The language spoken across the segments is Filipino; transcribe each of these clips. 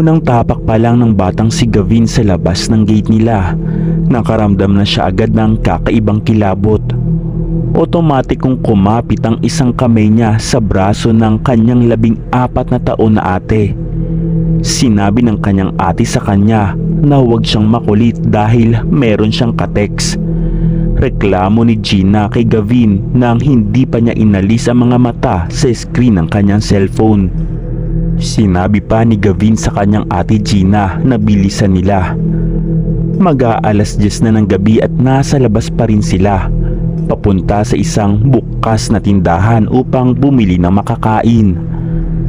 Unang tapak pa lang ng batang si Gavin sa labas ng gate nila. Nakaramdam na siya agad ng kakaibang kilabot. Otomatik kumapit ang isang kamay niya sa braso ng kanyang labing apat na taon na ate. Sinabi ng kanyang ate sa kanya na huwag siyang makulit dahil meron siyang kateks. Reklamo ni Gina kay Gavin nang hindi pa niya inalis ang mga mata sa screen ng kanyang cellphone. Sinabi pa ni Gavin sa kanyang ate Gina na bilisan nila. Mag-aalas 10 na ng gabi at nasa labas pa rin sila. Papunta sa isang bukas na tindahan upang bumili ng makakain.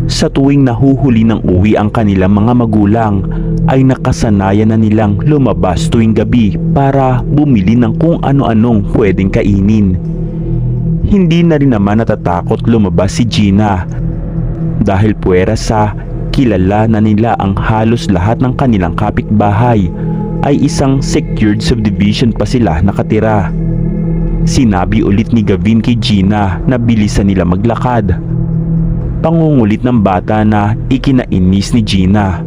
Sa tuwing nahuhuli ng uwi ang kanilang mga magulang ay nakasanayan na nilang lumabas tuwing gabi para bumili ng kung ano-anong pwedeng kainin. Hindi na rin naman natatakot lumabas si Gina dahil puwera sa kilala na nila ang halos lahat ng kanilang kapitbahay ay isang secured subdivision pa sila nakatira. Sinabi ulit ni Gavin kay Gina na bilisan nila maglakad. Pangungulit ng bata na ikinainis ni Gina.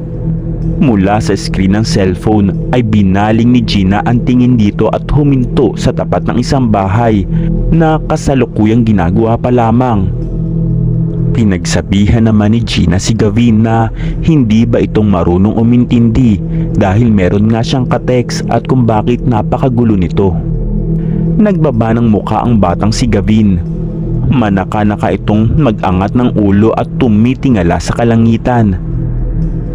Mula sa screen ng cellphone ay binaling ni Gina ang tingin dito at huminto sa tapat ng isang bahay na kasalukuyang ginagawa pa lamang. Pinagsabihan naman ni Gina si Gavin na hindi ba itong marunong umintindi dahil meron nga siyang kateks at kung bakit napakagulo nito. Nagbaba ng muka ang batang si Gavin. Manaka-naka itong mag-angat ng ulo at tumitingala sa kalangitan.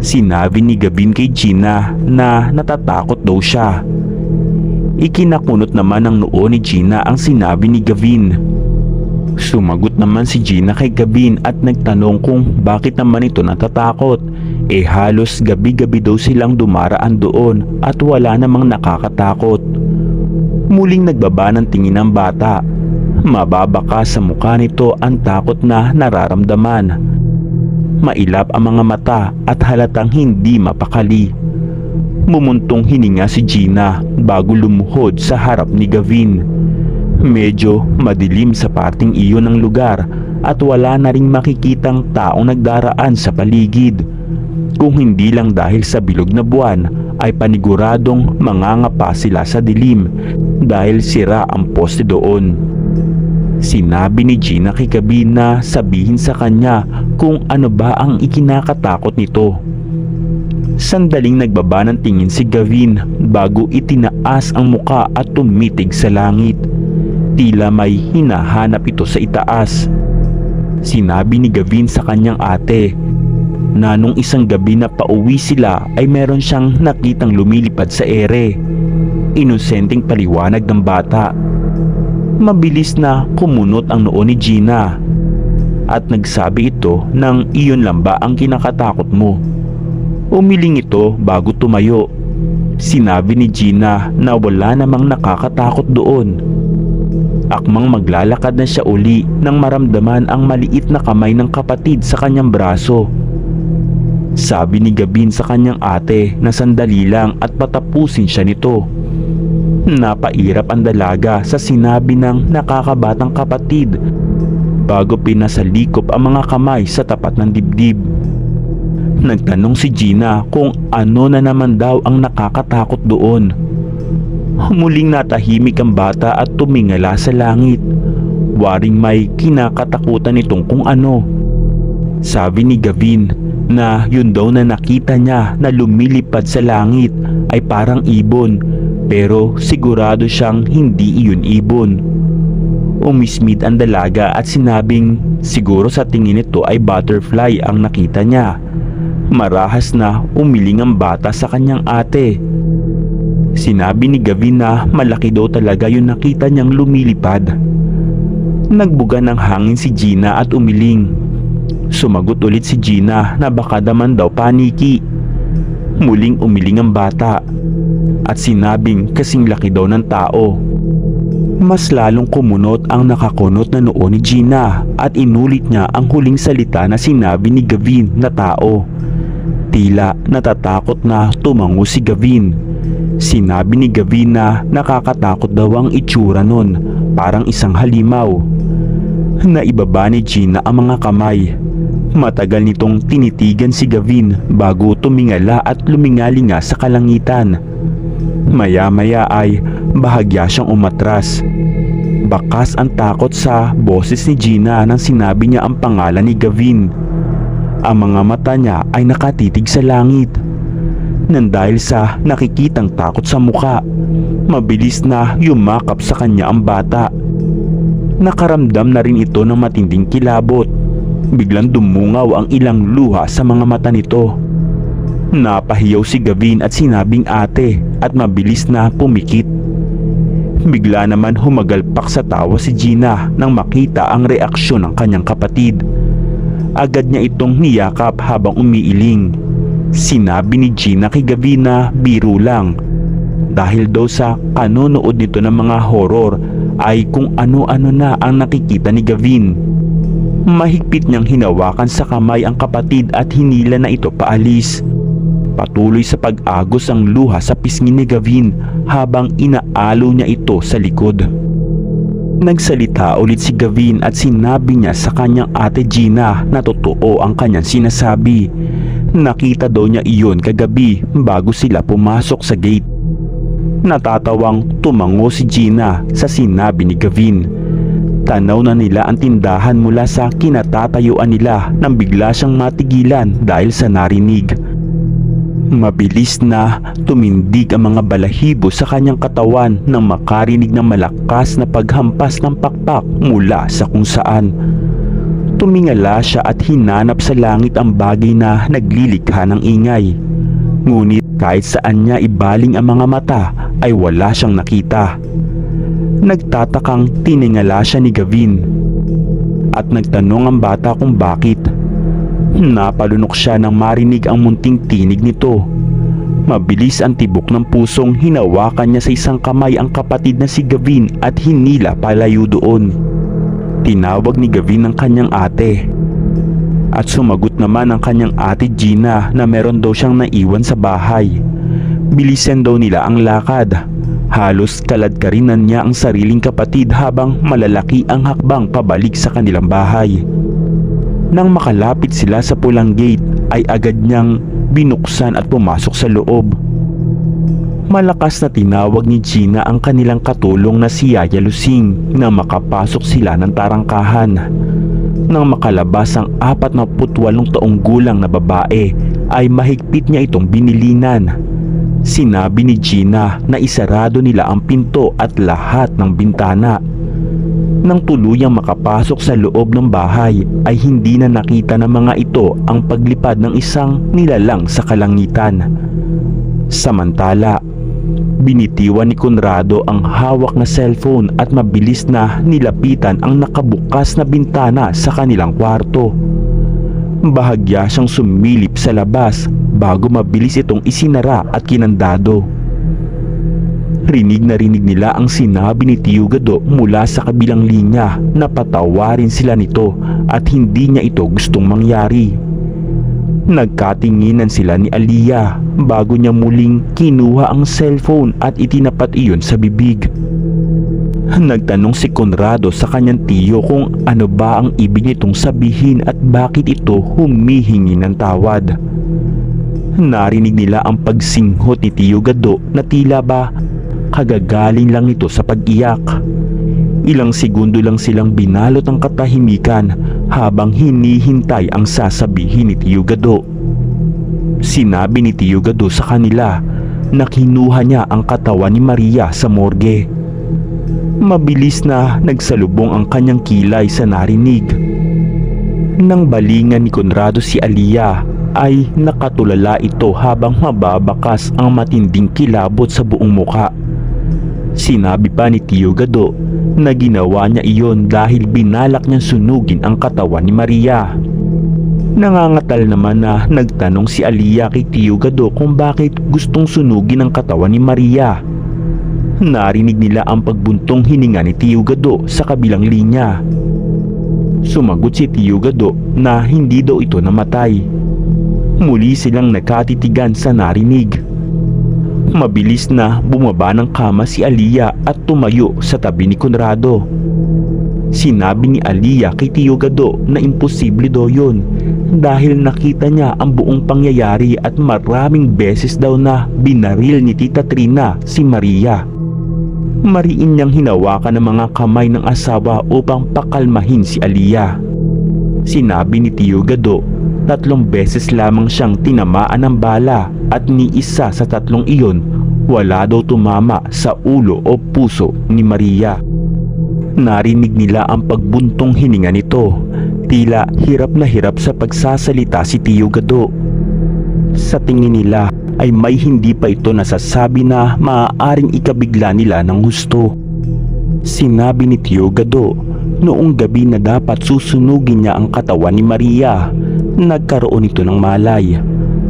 Sinabi ni Gavin kay Gina na natatakot daw siya. Ikinakunot naman ng noo ni Gina ang sinabi ni Gavin. Sumagot naman si Gina kay Gavin at nagtanong kung bakit naman ito natatakot. Eh halos gabi-gabi daw silang dumaraan doon at wala namang nakakatakot. Muling nagbaba ng tingin ng bata. Mababaka sa mukha nito ang takot na nararamdaman. Mailap ang mga mata at halatang hindi mapakali. Mumuntong hininga si Gina bago lumuhod sa harap ni Gavin. Medyo madilim sa parting iyon ng lugar at wala na ring makikitang taong nagdaraan sa paligid. Kung hindi lang dahil sa bilog na buwan ay paniguradong mangangapa sila sa dilim dahil sira ang poste doon. Sinabi ni Gina kay Gabi na sabihin sa kanya kung ano ba ang ikinakatakot nito. Sandaling nagbaba ng tingin si Gavin bago itinaas ang muka at tumitig sa langit. Tila may hinahanap ito sa itaas. Sinabi ni Gavin sa kanyang ate na nung isang gabi na pauwi sila ay meron siyang nakitang lumilipad sa ere. Inosenteng paliwanag ng bata. Mabilis na kumunot ang noo ni Gina at nagsabi ito ng iyon lang ba ang kinakatakot mo. Umiling ito bago tumayo. Sinabi ni Gina na wala namang nakakatakot doon. Akmang maglalakad na siya uli nang maramdaman ang maliit na kamay ng kapatid sa kanyang braso. Sabi ni Gabin sa kanyang ate na sandali lang at patapusin siya nito. Napairap ang dalaga sa sinabi ng nakakabatang kapatid bago pinasalikop ang mga kamay sa tapat ng dibdib. Nagtanong si Gina kung ano na naman daw ang nakakatakot doon. Muling natahimik ang bata at tumingala sa langit. Waring may kinakatakutan itong kung ano. Sabi ni Gavin na yun daw na nakita niya na lumilipad sa langit ay parang ibon pero sigurado siyang hindi iyon ibon. Umismid ang dalaga at sinabing siguro sa tingin nito ay butterfly ang nakita niya. Marahas na umiling ang bata sa kanyang ate. Sinabi ni Gavin na malaki daw talaga yung nakita niyang lumilipad. Nagbuga ng hangin si Gina at umiling. Sumagot ulit si Gina na baka daman daw paniki. Muling umiling ang bata at sinabing kasing laki daw ng tao. Mas lalong kumunot ang nakakunot na noo ni Gina at inulit niya ang huling salita na sinabi ni Gavin na tao. Tila natatakot na tumango si Gavin. Sinabi ni Gavin na nakakatakot daw ang itsura nun, parang isang halimaw. Naibaba ni Gina ang mga kamay. Matagal nitong tinitigan si Gavin bago tumingala at lumingali nga sa kalangitan. Maya-maya ay bahagya siyang umatras. Bakas ang takot sa boses ni Gina nang sinabi niya ang pangalan ni Gavin. Ang mga mata niya ay nakatitig sa langit. Nang dahil sa nakikitang takot sa muka, mabilis na yumakap sa kanya ang bata. Nakaramdam na rin ito ng matinding kilabot. Biglang dumungaw ang ilang luha sa mga mata nito. Napahiyaw si Gavin at sinabing ate at mabilis na pumikit. Bigla naman humagalpak sa tawa si Gina nang makita ang reaksyon ng kanyang kapatid. Agad niya itong niyakap habang umiiling. Sinabi ni Gina kay Gavin na biro lang. Dahil daw sa kanonood nito ng mga horror ay kung ano-ano na ang nakikita ni Gavin. Mahigpit niyang hinawakan sa kamay ang kapatid at hinila na ito paalis. Patuloy sa pag-agos ang luha sa pisngi ni Gavin habang inaalo niya ito sa likod. Nagsalita ulit si Gavin at sinabi niya sa kanyang ate Gina na totoo ang kanyang sinasabi. Nakita daw niya iyon kagabi bago sila pumasok sa gate. Natatawang tumango si Gina sa sinabi ni Gavin. Tanaw na nila ang tindahan mula sa kinatatayuan nila nang bigla siyang matigilan dahil sa narinig. Mabilis na tumindig ang mga balahibo sa kanyang katawan nang makarinig ng malakas na paghampas ng pakpak mula sa kung saan. Tumingala siya at hinanap sa langit ang bagay na naglilikha ng ingay. Ngunit kahit saan niya ibaling ang mga mata ay wala siyang nakita. Nagtatakang tiningala siya ni Gavin at nagtanong ang bata kung bakit. Napalunok siya nang marinig ang munting tinig nito. Mabilis ang tibok ng pusong hinawakan niya sa isang kamay ang kapatid na si Gavin at hinila palayo doon. Tinawag ni Gavin ang kanyang ate. At sumagot naman ang kanyang ate Gina na meron daw siyang naiwan sa bahay. Bilisan daw nila ang lakad. Halos kaladkarinan niya ang sariling kapatid habang malalaki ang hakbang pabalik sa kanilang bahay. Nang makalapit sila sa pulang gate ay agad niyang binuksan at pumasok sa loob. Malakas na tinawag ni Gina ang kanilang katulong na si Yaya Lusing na makapasok sila ng tarangkahan. Nang makalabas ang 48 taong gulang na babae ay mahigpit niya itong binilinan. Sinabi ni Gina na isarado nila ang pinto at lahat ng bintana. Nang tuluyang makapasok sa loob ng bahay ay hindi na nakita ng mga ito ang paglipad ng isang nilalang sa kalangitan. Samantala, binitiwan ni Conrado ang hawak na cellphone at mabilis na nilapitan ang nakabukas na bintana sa kanilang kwarto. Bahagya siyang sumilip sa labas bago mabilis itong isinara at kinandado. Rinig na rinig nila ang sinabi ni Tio Gado mula sa kabilang linya na patawarin sila nito at hindi niya ito gustong mangyari. Nagkatinginan sila ni Aliyah bago niya muling kinuha ang cellphone at itinapat iyon sa bibig. Nagtanong si Conrado sa kanyang tiyo kung ano ba ang ibig nitong sabihin at bakit ito humihingi ng tawad. Narinig nila ang pagsinghot ni Tiyo Gado na tila ba kagagaling lang ito sa pag-iyak. Ilang segundo lang silang binalot ang katahimikan habang hinihintay ang sasabihin ni Tiyo Gado. Sinabi ni Tiyo Gado sa kanila na kinuha niya ang katawan ni Maria sa morgue. Mabilis na nagsalubong ang kanyang kilay sa narinig. Nang balingan ni Conrado si Aliyah ay nakatulala ito habang mababakas ang matinding kilabot sa buong muka. Sinabi pa ni Tio Gado na ginawa niya iyon dahil binalak niyang sunugin ang katawan ni Maria. Nangangatal naman na nagtanong si Alia kay Tio Gado kung bakit gustong sunugin ang katawan ni Maria. Narinig nila ang pagbuntong hininga ni Tio Gado sa kabilang linya. Sumagot si Tio Gado na hindi daw ito namatay. Muli silang nakatitigan sa narinig. Mabilis na bumaba ng kama si Alia at tumayo sa tabi ni Conrado. Sinabi ni Alia kay Tio Gado na imposible daw yun dahil nakita niya ang buong pangyayari at maraming beses daw na binaril ni Tita Trina si Maria. Mariin niyang hinawakan ng mga kamay ng asawa upang pakalmahin si Alia. Sinabi ni Tio Gado, tatlong beses lamang siyang tinamaan ng bala at ni isa sa tatlong iyon wala daw tumama sa ulo o puso ni Maria. Narinig nila ang pagbuntong hininga nito. Tila hirap na hirap sa pagsasalita si Tio Gado. Sa tingin nila ay may hindi pa ito nasasabi na maaaring ikabigla nila ng gusto. Sinabi ni Tio Gado noong gabi na dapat susunugin niya ang katawan ni Maria. Nagkaroon ito ng malay.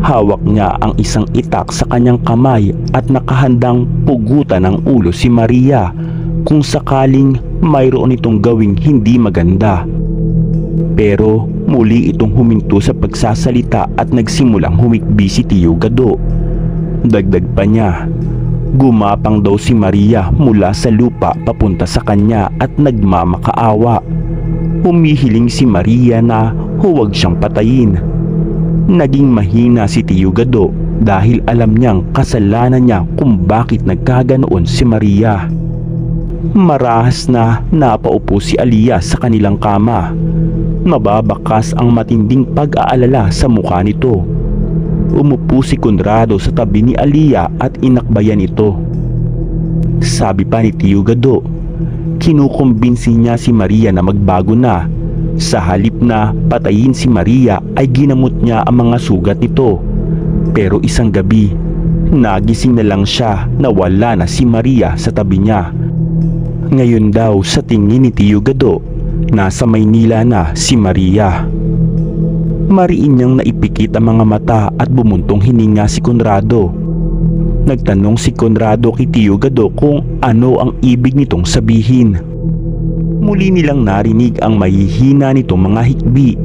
Hawak niya ang isang itak sa kanyang kamay at nakahandang pugutan ng ulo si Maria kung sakaling mayroon itong gawing hindi maganda. Pero muli itong huminto sa pagsasalita at nagsimulang humikbi si Tio Gado. Dagdag pa niya, gumapang daw si Maria mula sa lupa papunta sa kanya at nagmamakaawa. Humihiling si Maria na huwag siyang patayin. Naging mahina si Tio Gado dahil alam niyang kasalanan niya kung bakit nagkaganoon si Maria. Marahas na napaupo si Alia sa kanilang kama. Mababakas ang matinding pag-aalala sa mukha nito. Umupo si Conrado sa tabi ni Alia at inakbayan ito. Sabi pa ni Tio Gado, kinukumbinsi niya si Maria na magbago na. Sa halip na patayin si Maria ay ginamot niya ang mga sugat nito. Pero isang gabi, nagising na lang siya na wala na si Maria sa tabi niya. Ngayon daw sa tingin ni Tio Gado, nasa Maynila na si Maria. Mariin niyang naipikit ang mga mata at bumuntong hininga si Conrado. Nagtanong si Conrado kay Tio Gado kung ano ang ibig nitong sabihin. Muli nilang narinig ang mahihina nitong mga hikbi.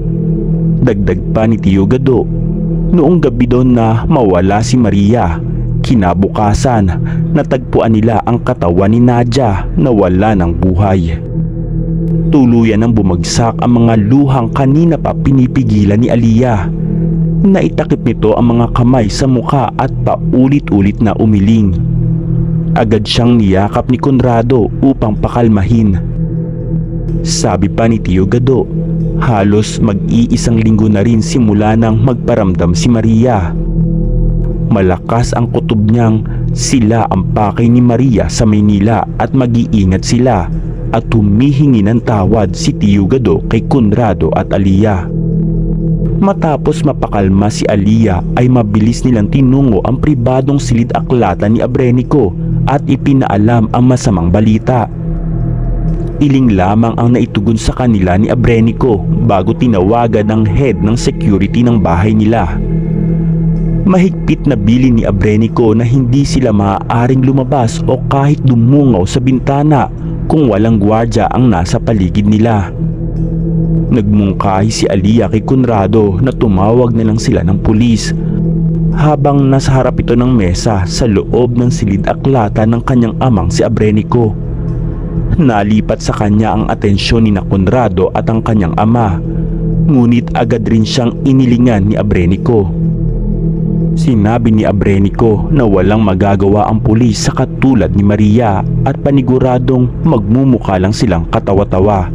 Dagdag pa ni Tio Gado, noong gabi doon na mawala si Maria, kinabukasan natagpuan nila ang katawan ni Nadia na wala ng buhay. Tuluyan ang bumagsak ang mga luhang kanina pa pinipigilan ni Aliyah. Naitakip nito ang mga kamay sa mukha at paulit-ulit na umiling. Agad siyang niyakap ni Conrado upang pakalmahin. Sabi pa ni Tio Gado, halos mag-iisang linggo na rin simula nang magparamdam si Maria. Malakas ang kutob niyang sila ang pakay ni Maria sa Maynila at mag-iingat sila at humihingi ng tawad si Tio Gado kay Conrado at Alia. Matapos mapakalma si Alia ay mabilis nilang tinungo ang pribadong silid aklatan ni Abrenico at ipinaalam ang masamang balita. Iling lamang ang naitugon sa kanila ni Abrenico bago tinawagan ng head ng security ng bahay nila. Mahigpit na bilin ni Abrenico na hindi sila maaaring lumabas o kahit dumungaw sa bintana kung walang gwardya ang nasa paligid nila. Nagmungkahi si Alia kay Conrado na tumawag na lang sila ng pulis habang nasa harap ito ng mesa sa loob ng silid aklata ng kanyang amang si Abrenico. Nalipat sa kanya ang atensyon ni na Conrado at ang kanyang ama ngunit agad rin siyang inilingan ni Abrenico. Sinabi ni Abrenico na walang magagawa ang pulis sa katulad ni Maria at paniguradong magmumukha lang silang katawa-tawa.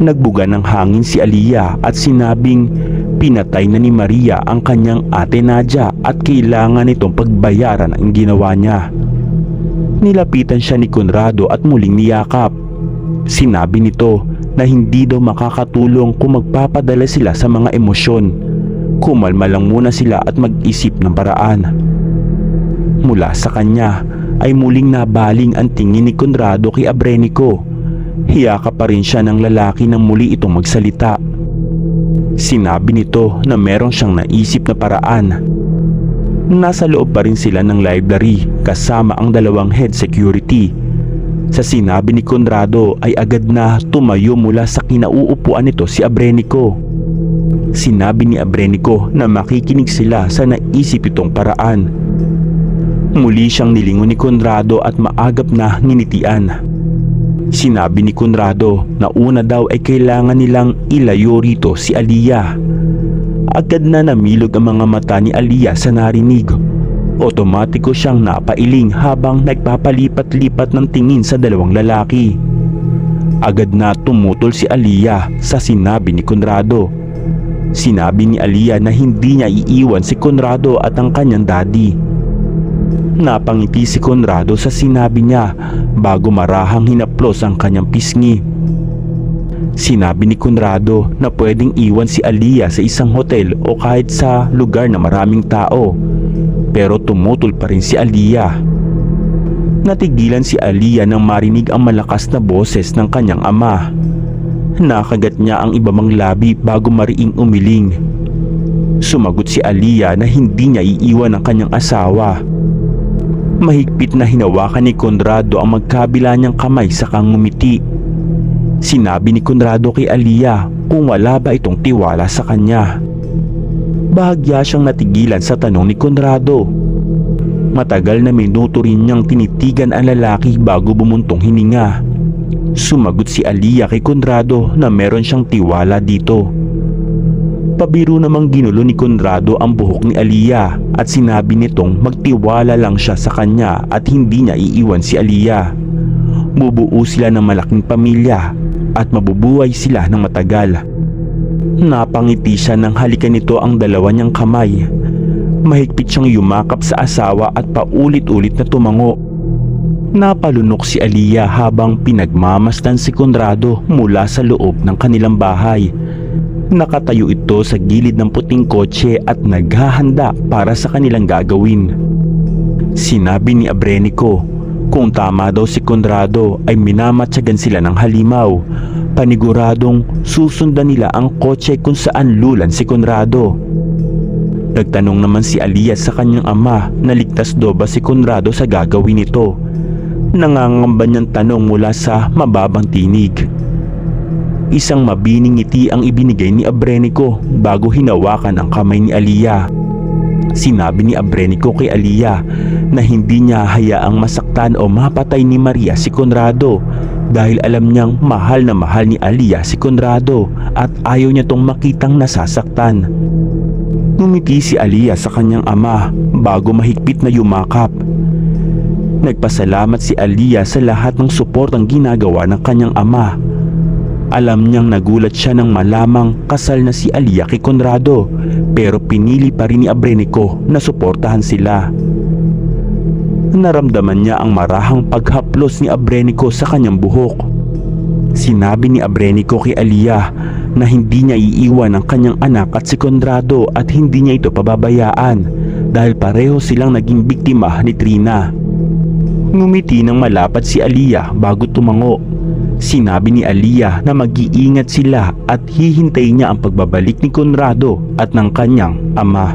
Nagbuga ng hangin si Alia at sinabing pinatay na ni Maria ang kanyang ate Nadia at kailangan itong pagbayaran ang ginawa niya. Nilapitan siya ni Conrado at muling niyakap. Sinabi nito na hindi daw makakatulong kung magpapadala sila sa mga emosyon. Kumalma lang muna sila at mag-isip ng paraan. Mula sa kanya ay muling nabaling ang tingin ni Conrado kay Abrenico. Hiyaka pa rin siya ng lalaki nang muli itong magsalita. Sinabi nito na meron siyang naisip na paraan. Nasa loob pa rin sila ng library kasama ang dalawang head security. Sa sinabi ni Conrado ay agad na tumayo mula sa kinauupuan nito si Abrenico. Sinabi ni Abrenico na makikinig sila sa naisip itong paraan. Muli siyang nilingon ni Conrado at maagap na nginitian. Sinabi ni Conrado na una daw ay kailangan nilang ilayo rito si Aliyah. Agad na namilog ang mga mata ni Aliyah sa narinig. Otomatiko siyang napailing habang nagpapalipat-lipat ng tingin sa dalawang lalaki. Agad na tumutol si Aliyah sa sinabi ni Conrado. Sinabi ni Aliyah na hindi niya iiwan si Conrado at ang kanyang daddy. Napangiti si Conrado sa sinabi niya bago marahang hinaplos ang kanyang pisngi. Sinabi ni Conrado na pwedeng iwan si Aliyah sa isang hotel o kahit sa lugar na maraming tao. Pero tumutol pa rin si Aliyah. Natigilan si Aliyah nang marinig ang malakas na boses ng kanyang ama. Nakagat niya ang iba labi bago mariing umiling. Sumagot si Aliyah na hindi niya iiwan ang kanyang asawa. Mahigpit na hinawakan ni Conrado ang magkabila niyang kamay sa kangumiti. Sinabi ni Conrado kay Aliyah kung wala ba itong tiwala sa kanya. Bahagya siyang natigilan sa tanong ni Conrado. Matagal na minuto rin niyang tinitigan ang lalaki bago bumuntong hininga. Sumagot si Aliyah kay Conrado na meron siyang tiwala dito. Pabiro namang ginulo ni Conrado ang buhok ni Aliyah at sinabi nitong magtiwala lang siya sa kanya at hindi niya iiwan si Aliyah. Bubuo sila ng malaking pamilya at mabubuhay sila ng matagal. Napangiti siya nang halikan nito ang dalawa niyang kamay. Mahigpit siyang yumakap sa asawa at paulit-ulit na tumango. Napalunok si Aliyah habang pinagmamasdan si Conrado mula sa loob ng kanilang bahay. Nakatayo ito sa gilid ng puting kotse at naghahanda para sa kanilang gagawin. Sinabi ni Abrenico, kung tama daw si Conrado ay minamatsagan sila ng halimaw. Paniguradong susundan nila ang kotse kung saan lulan si Conrado. Nagtanong naman si Aliyah sa kanyang ama na ligtas do ba si Conrado sa gagawin nito. Nangangamba niyang tanong mula sa mababang tinig. Isang mabining ngiti ang ibinigay ni Abrenico bago hinawakan ang kamay ni Aliyah. Sinabi ni Abrenico kay Aliyah na hindi niya hayaang masaktan o mapatay ni Maria si Conrado dahil alam niyang mahal na mahal ni Aliyah si Conrado at ayaw niya tong makitang nasasaktan. Ngumiti si Aliyah sa kanyang ama bago mahigpit na yumakap. Nagpasalamat si Aliyah sa lahat ng suportang ginagawa ng kanyang ama alam niyang nagulat siya nang malamang kasal na si Aliyah kay Conrado pero pinili pa rin ni Abrenico na suportahan sila. Naramdaman niya ang marahang paghaplos ni Abrenico sa kanyang buhok. Sinabi ni Abrenico kay Aliyah na hindi niya iiwan ang kanyang anak at si Conrado at hindi niya ito pababayaan dahil pareho silang naging biktima ni Trina. Ngumiti ng malapat si Aliyah bago tumango Sinabi ni Aliyah na mag-iingat sila at hihintayin niya ang pagbabalik ni Conrado at ng kanyang ama.